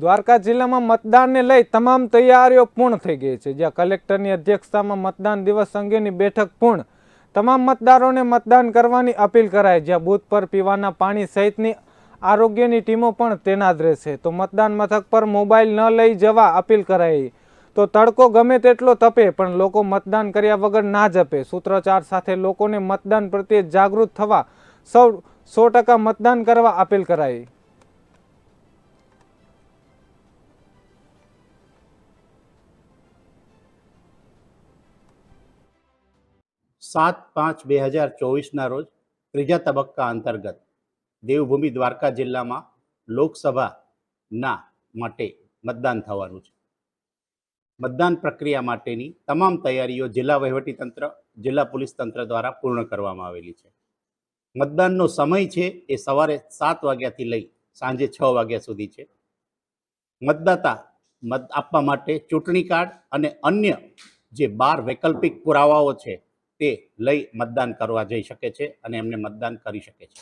દ્વારકા જિલ્લામાં મતદાનને લઈ તમામ તૈયારીઓ પૂર્ણ થઈ ગઈ છે. જ્યાં કલેક્ટરની અધ્યક્ષતામાં મતદાન દિવસ અંગેની બેઠક પૂર્ણ. તમામ મતદારોને મતદાન કરવાની અપીલ કરાઈ. જ્યાં બૂથ પર પીવાના પાણી સહિતની આરોગ્યની ટીમો પણ તૈનાત રહેશે. તો મતદાન મથક પર મોબાઈલ ન લઈ જવા અપીલ કરાઈ. તો તડકો ગમે તેટલો તપે, પણ લોકો મતદાન કર્યા વગર ના જપે. સૂત્રોચ્ચાર સાથે લોકોને મતદાન પ્રત્યે જાગૃત થવા સૌ સો ટકા મતદાન કરવા અપીલ કરાઈ. સાત પાંચ બે હજાર ચોવીસના રોજ ત્રીજા તબક્કા અંતર્ગત દેવભૂમિ દ્વારકા જિલ્લામાં લોકસભાના માટે મતદાન થવાનું છે. મતદાન પ્રક્રિયા માટેની તમામ તૈયારીઓ જિલ્લા વહીવટીતંત્ર, જિલ્લા પોલીસ તંત્ર દ્વારા પૂર્ણ કરવામાં આવેલી છે. મતદાનનો સમય છે એ સવારે સાત વાગ્યાથી લઈ સાંજે છ વાગ્યા સુધી છે. મતદાતા મત આપવા માટે ચૂંટણી કાર્ડ અને અન્ય જે બાર વૈકલ્પિક પુરાવાઓ છે તે લઈ મતદાન કરવા જઈ શકે છે અને એમને મતદાન કરી શકે છે.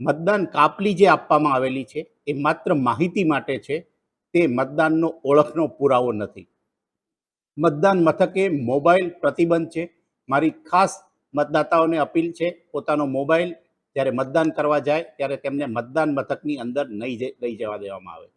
મતદાન કાપલી જે આપવામાં આવેલી છે એ માત્ર માહિતી માટે છે, તે મતદાનનો ઓળખનો પુરાવો નથી. મતદાન મથકે મોબાઈલ પ્રતિબંધ છે. મારી ખાસ મતદાતાઓને અપીલ છે, પોતાનો મોબાઈલ જ્યારે મતદાન કરવા જાય ત્યારે તેમને મતદાન મથકની અંદર નહીં લઈ જવા દેવામાં આવે.